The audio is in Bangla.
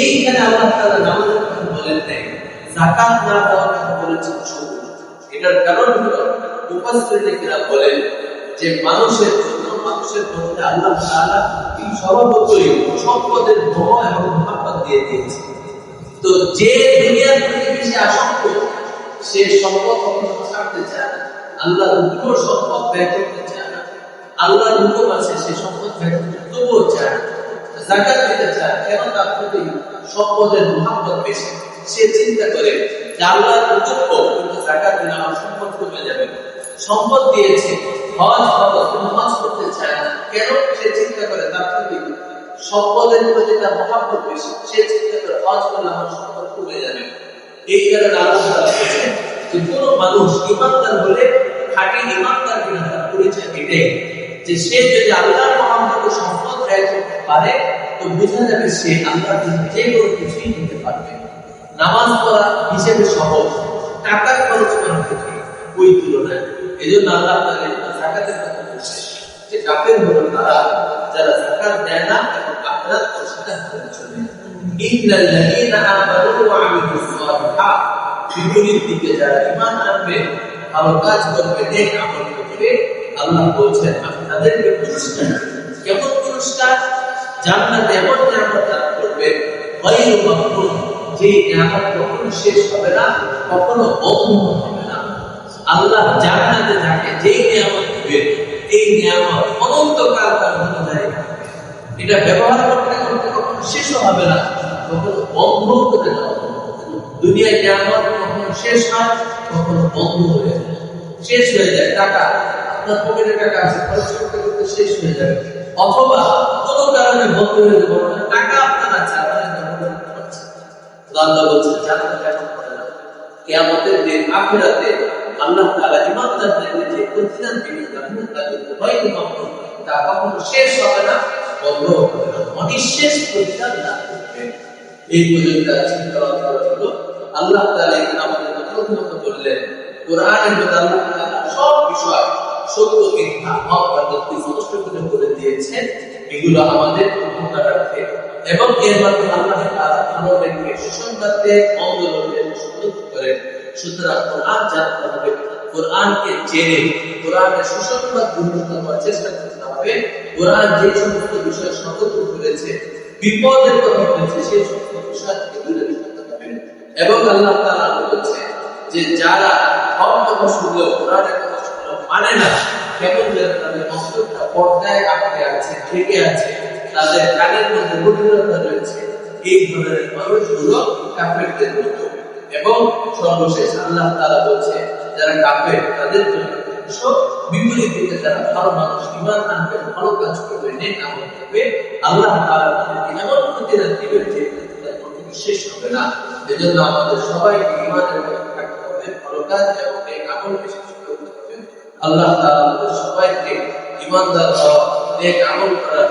এইখানে আল্লাহ তাআলা নামাজের কথা বলেন নাই, যাকাত না দেওয়ার কথা বলেছেন এটার কারণ হলো বলেন যে মানুষের জন্য, মানুষের আল্লাহ তাআলা স্বভাবতই সম্পদের এবং দিয়ে দিয়েছে। তো যে দুনিয়ার প্রতি বেশি আসক্ত, সে সম্পদ কখনো ছাড়তে চায় না। আল্লাহ দুটো সম্পদ ব্যয় করতে চায় না। আল্লাহর আছে, সে সম্পদ ব্যয় করতে তবুও চায় না জাকাত দিতে চায় কেন তার প্রতি সম্পদের মহাব্বত বেশি। সে চিন্তা করে যে আল্লাহর হুকুম কিন্তু জাকাত দিলে আমার সম্পদ কমে যাবে। সম্পদ দিয়েছে, হজ খরচ হজ করতে চায় না। কেন? সে চিন্তা করে তার প্রতি সম্পদের প্রতি তার মহাব্বত বেশি। সে চিন্তা করে হজ করলে আমার সম্পদ কমে যাবে। এই কারণে আল্লাহ বলেছেন যে কোনো মানুষ ইমানদার হলে খাঁটি ইমানদার কিনা তার পরিচয় এটাই। যে সে যদি আল্লাহর মহাব্বতে সম্পদ ব্যয় পারে তো বোঝা যাবে সে আল্লাহর জন্য যে কোনো কিছুই নিতে পারবে। নামাজ পড়া হিসেবে সহজ, টাকা খরচ করা থেকে ওই তুলনায় এই জন্য আল্লাহ তাআলা জাকাতের কথা বলছে যে কাফের হলো তারা যারা জাকাত দেয় না এবং আখরাত অস্বীকার করে চলে আল্লাহ বলছেন, আমি তাদেরকে পুরস্কার কেমন পুরস্কার? জান্নাতে এমন নিয়ামত দান করবে গায়রু মামনুন যে নিয়ামত কখনো শেষ হবে না, কখনো বন্ধ হবে না। আল্লাহ জান্নাতে যাকে যেই নিয়ামত দিবে, এই নিয়ামত অনন্তকাল তার জারি থাকবে। এটা ব্যবহার করতে করতে কখনো শেষও হবে না, কখনো বন্ধ করে দেওয়া। দুনিয়ায় নিয়ামত কখনো শেষ হয় কখনো বন্ধ হয়ে যায়। শেষ হয়ে যায় টাকা, আপনার পকেটে টাকা আছে, খরচ করতে করতে শেষ হয়ে যাবে। অথবা টাকা আপনার আছে আপনার আল্লাহ বলছেন জানো কেন করে না কিয়ামতের দিন আখিরাতে আল্লাহ তাআলা ইমানদারদের যে প্রতিদান দিবেন জান্নাত তাদের ভয় মামুন তা কখনো শেষ হবে না বন্ধ হবে না। অনিঃশেষ প্রতিদান দান করবেন এই পর্যন্ত চিন্তা করা হলো আল্লাহ তাআলা আমাদের প্রথমত বললেন কোরআনের মধ্যে আল্লাহ তাআলা সব বিষয় সত্য মিথ্যা হক কিছু দিয়েছেন। এগুলো আমাদের উপকারার্থে এবং এর মাধ্যমে আল্লাহ তাআলা আমাদেরকে সুসংবাদ দেয় মন্দ করেন সুতরাং কোরআন জানতে হবে কোরআনকে জেনে কোরআনের সুসংবাদ গ্রহণ করার চেষ্টা করতে হবে, কোরআন যে সমস্ত বিষয় সতর্ক করেছে, বিপদের কথা বলেছে, সেই সমস্ত বিষয় থেকে দূরে থাকতে হবে। এবং আল্লাহ তাআলা বলেছে যে যারা হক কথা কোরআনের কথা শুনলেও মানে না, কেমন যেন তাদের অন্তরটা পর্দায় আটকে আছে, ঢেকে আছে। তাদের কানের মধ্যে গভীরতা রয়েছে। এই ধরনের মানুষগুলো কাফেরদের মতো। এবং সর্বশেষ আল্লাহ তাআলা বলছে, যারা কাফের, তাদের জন্য বিপরীত দিকে যারা ভালো মানুষ ইমান আনবে, ভালো কাজ করবে, নেক আমল করবে, আল্লাহ তাআলা তাদেরকে এমন প্রতিদান দিবেন যে শেষ হবে না। এজন্য আমাদের সবাইকে ইমানের মধ্যে থাকতে হবে, ভালো কাজ এবং নেক আমল বেশি করতে হবে। আল্লাহ তাআলা আমাদের সবাইকে ইমানদার হওয়া নেক আমল করার